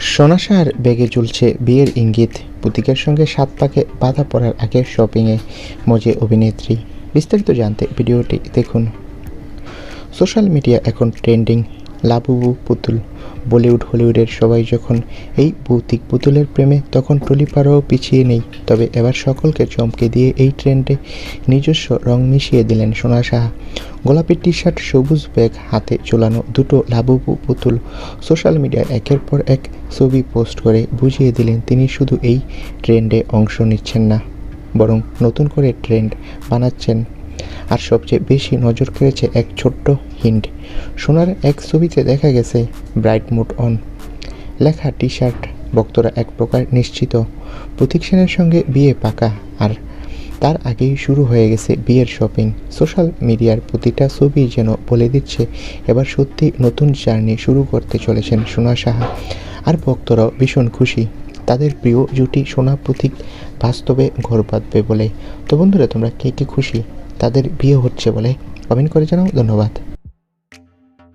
সোনাশার বেগে ঝুলছে বিয়ের ইঙ্গিত। প্রতীকের সঙ্গে সাত পাকে বাধা পড়ার আগে শপিংয়ে মজে অভিনেত্রী। বিস্তারিত জানতে ভিডিওটি দেখুন। সোশ্যাল মিডিয়া এখন ট্রেন্ডিং। লাবুবু পুতুল। বলিউড হলিউডের সবাই যখন এই ভৌতিক পুতুলের প্রেমে, তখন টলিপাড়াও পিছিয়ে নেই। তবে এবার সকলকে চমকে দিয়ে এই ট্রেন্ডে নিজস্ব রং মিশিয়ে দিলেন সোনা সাহা। গোলাপি টি শার্ট সবুজ ব্যাগ, হাতে চোলানো দুটো লাবুবু পুতুল সোশ্যাল মিডিয়ায় একের পর এক ছবি পোস্ট করে বুঝিয়ে দিলেন তিনি শুধু এই ট্রেন্ডে অংশ নিচ্ছেন না, বরং নতুন করে ট্রেন্ড বানাচ্ছেন। আর সবচেয়ে বেশি নজর কেড়েছে এক ছোট্ট হিন্ট। সোনার এক ছবিতে দেখা গেছে ব্রাইট মুড অন। লেখা টি শার্ট ভক্তরা এক প্রকার নিশ্চিত। প্রতীক সেনের সঙ্গে বিয়ে পাকা আর তার আগেই শুরু হয়ে গেছে বিয়ের শপিং। সোশ্যাল মিডিয়ার প্রতিটা ছবি যেন বলে দিচ্ছে, এবার সত্যি নতুন জার্নি শুরু করতে চলেছেন সোনা সাহা। আর ভক্তরাও ভীষণ খুশি। তাদের প্রিয় জুটি সোনা প্রতীক বাস্তবে ঘর বাঁধবে বলে। তো বন্ধুরা, তোমরা কে কে খুশি? তাদের বিয়ে হচ্ছে বলে কমেন্ট করে জানাও ধন্যবাদ।